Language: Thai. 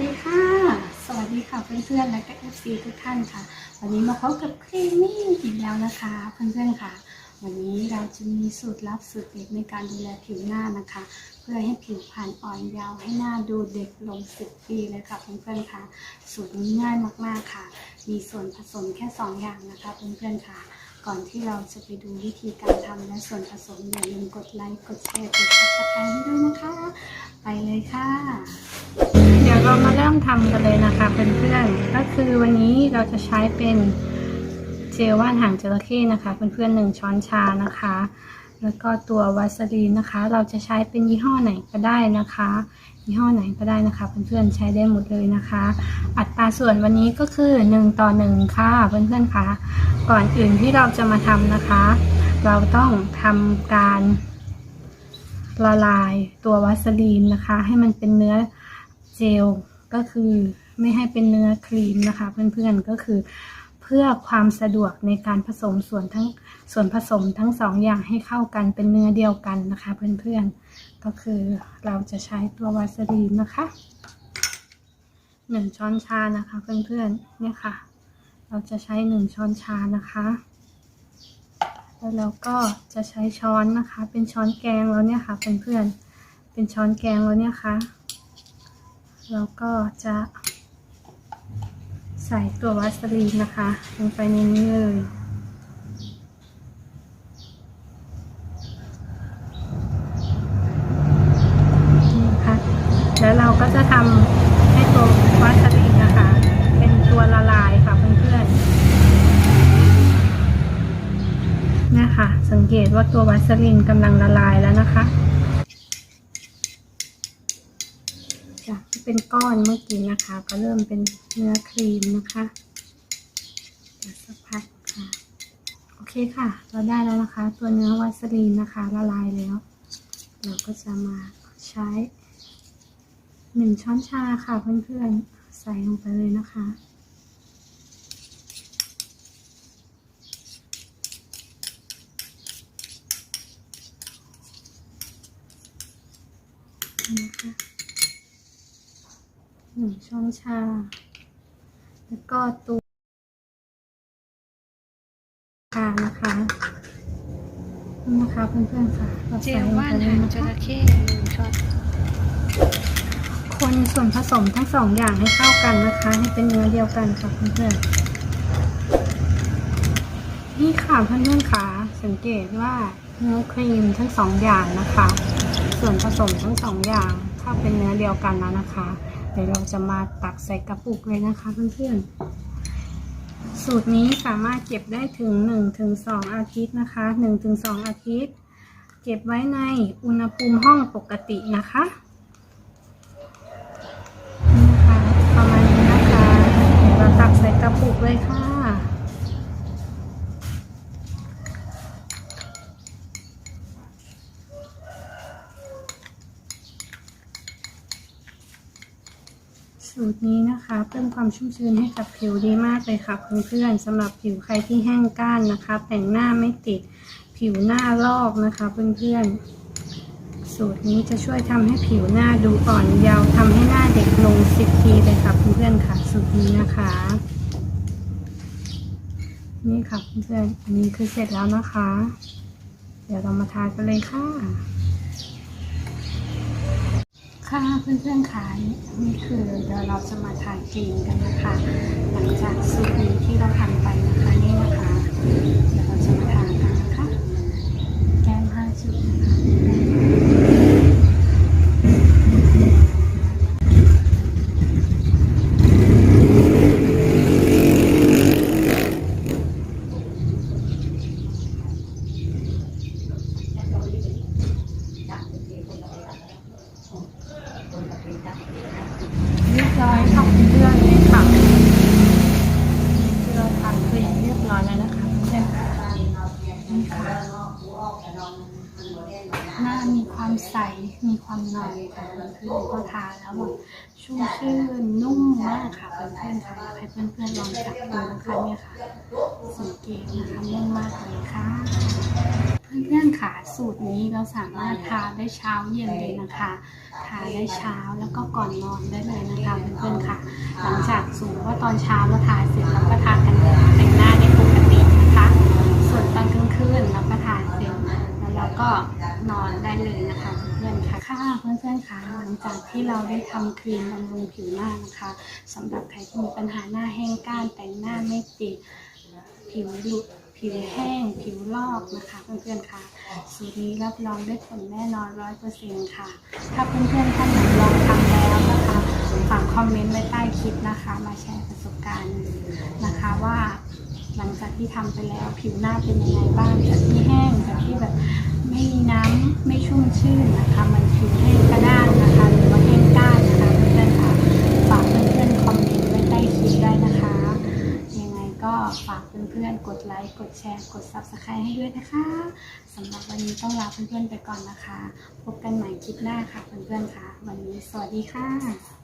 ดีค่ะ สวัสดีค่ะเพื่อนๆและก็ FC ทุกท่านค่ะ วันนี้มาพบกับครีมมี่อีกแล้วนะคะ เพื่อนๆค่ะ วันนี้เราจะมีสูตรลับสูตรเด็ดในการดูแลผิวหน้านะคะ เพื่อให้ผิวพรรณอ่อนเยาว์ให้หน้าดูเด็กลง10ปีเลยค่ะเพื่อนๆค่ะ สูตรนี้ง่ายมากๆค่ะ มีส่วนผสมแค่ 2 อย่างนะคะเพื่อนๆค่ะก่อนที่เราจะไปดูวิธีการทำและส่วนผสมอย่าลืมกดไลค์ กดแชร์ กดซับสไครต์ให้ด้วยนะคะ ไปเลยค่ะ เรามาเริ่มทำกันเลยนะคะเพื่อนๆ ก็คือวันนี้เราจะใช้เป็นเจลว่านหางจระเข้นะคะเพื่อนๆหนึ่งช้อนชานะคะ แล้วก็ตัววาสลีนนะคะ เราจะใช้เป็นยี่ห้อไหนก็ได้นะคะ ยี่ห้อไหนก็ได้นะคะเพื่อนๆใช้ได้หมดเลยนะคะ อัตราส่วนวันนี้ก็คือ 1 ต่อ 1 ค่ะเพื่อนๆค่ะก่อนอื่นที่เราจะมาทำนะคะ เราต้องทำการละลายตัววัสลีนนะคะ ให้มันเป็นเนื้อ เจลก็คือไม่ให้เป็นเนื้อครีมนะคะ เพื่อนๆก็คือเพื่อความสะดวกในการผสมส่วนทั้งส่วนผสมทั้งสองอย่างให้เข้ากันเป็นเนื้อเดียวกันนะคะ เพื่อนๆก็คือเราจะใช้ตัววัสลีนนะคะหนึ่งช้อนชานะคะ เพื่อนๆเนี่ยค่ะ เราจะใช้หนึ่งช้อนชานะคะแล้วเราก็จะใช้ช้อนนะคะ เป็นช้อนแกงแล้วเนี่ยค่ะ เพื่อนๆเป็นช้อนแกงแล้วเนี่ยค่ะ แล้วก็จะใส่ตัววัสลีนนะคะ ลงไปในนี้เลยนี่ค่ะแล้วเราก็จะทำให้ตัววัสลีนนะคะ เป็นตัวละลายค่ะเพื่อนๆนี่ค่ะสังเกตว่าตัววัสลินกำลังละลายแล้วนะคะ จากที่เป็นก้อนเมื่อกี้นะคะ ก็เริ่มเป็นเนื้อครีมนะคะสักพักค่ะ โอเคค่ะ เราได้แล้วนะคะ ตัวเนื้อวัสลินนะคะ ละลายแล้ว เราก็จะมาใช้หนึ่งช้อนชาค่ะเพื่อนๆ ใส่ลงไปเลยนะคะนะคะ หนึ่งช้อนชา แล้วก็ตัวชานะคะนี่นะคะเพื่อนๆค่ะเราเจใส่ลงว่านไปเลหายงนะจคะระเข้หนึ่งช้อนคนส่วนผสมทั้งสองอย่างให้เข้ากันนะคะ ให้เป็นเนื้อเดียวกันค่ะเพื่อนๆนี่ค่ะเพื่อนๆค่ะสังเกตว่าเนื้อครีมทั้งสองอย่างนะคะ ส่วนผสมทั้งสองอย่างเข้าเป็นเนื้อเดียวกันแล้วนะคะ เดี๋ยวเราจะมาตักใส่กระปุกเลยนะคะเพื่อนๆ สูตรนี้สามารถเก็บได้ถึง1ถึง2อาทิตย์นะคะ1ถึง2อาทิตย์ เก็บไว้ในอุณหภูมิห้องปกตินะคะนะคะประมาณนี้นะคะ เดี๋ยวเราตักใส่กระปุกเลยค่ะ สูตรนี้นะคะ เพิ่มความชุ่มชื้นให้กับผิวดีมากเลยค่ะเพื่อนๆสำหรับผิวใครที่แห้งก้านนะคะ แต่งหน้าไม่ติดผิวหน้าลอกนะคะเพื่อนๆ สูตรนี้จะช่วยทำให้ผิวหน้าดูอ่อนเยาว์ทำให้หน้าเด็กลง 10ปีเลยค่ะเพื่อนๆค่ะ สูตรนี้นะคะ นี่ค่ะเพื่อนๆอันนี้คือเสร็จแล้วนะคะ เดี๋ยวเรามาทากันเลยค่ะ ค่ะเพื่อนๆค่ะนี่คือเดี๋ยวเราจะมาทานครีมกันนะคะ หลังจากสูตรนี้ที่เราทำไปนะคะนี่นะคะ เดี๋ยวเราจะมาทานกันนะคะแก้มห้าจุดนะคะเรียบร้อยค่ะเพื่อนๆนี่ค่ะที่เราทานครีมเรียบร้อยแล้วนะคะเพื่อนๆนี่ค่ะ หน้ามีความใส มีความเงาค่ะพอก็ทาแล้วแบบชุ่มชื่นนุ่มมากค่ะเพื่อนๆค่ะให้เพื่อนๆลองจับดูนะคะเนี่ยค่ะสังเกตนะคะนุ่มมากเลยค่ะ เพื่อนๆค่ะสูตรนี้เราสามารถทาได้เช้าเย็นเลยนะคะทาได้เช้าแล้วก็ก่อนนอนได้เลยนะคะเพื่อนๆค่ะ หลังจากสูสูงว่าตอนเช้าเราทาเสร็จเราก็ทากันแดดแต่งหน้าได้ปกตินะคะ ส่วนตอนกลางคืนเราก็ทาเสร็จแล้วเราก็นอนได้เลยนะคะเพื่อนๆค่ะ เพื่อนๆค่ะหลังจากที่เราได้ทำครีมบำรุงผิวหน้านะคะสำหรับใครที่มีปัญหาหน้าแห้งก้านแต่งหน้าไม่ติดผิวหลุดผิวแห้ง ผิวลอกนะคะเพื่อนๆค่ะสูตรนี้รับรองได้ผลแน่นอนร้อยเปอร์เซ็นต์ค่ะ ถ้าเพื่อนๆท่านไหนลองทำแล้วนะคะฝากคอมเมนต์ไว้ใต้คลิปนะคะ มาแชร์ประสบการณ์นะคะว่า หลังจากที่ทำไปแล้วผิวหน้าเป็นยังไงบ้างจากที่แห้งจากที่แบบ ไม่มีน้ำไม่ชุ่มชื่นนะคะ มันผิวแห้งกระด้างนะคะหรือว่าแห้งก้านนะคะเพื่อนๆค่ะฝากเพื่อนๆคอมเมนต์ไว้ใต้คลิปได้นะคะ ยังไงก็ฝากเพื่อนๆกดไลค์กดแชร์กด Subscribe ให้ด้วยนะคะสำหรับวันนี้ต้องลาเพื่อนๆไปก่อนนะคะ พบกันใหม่คลิปหน้าค่ะเพื่อนๆค่ะ วันนี้สวัสดีค่ะ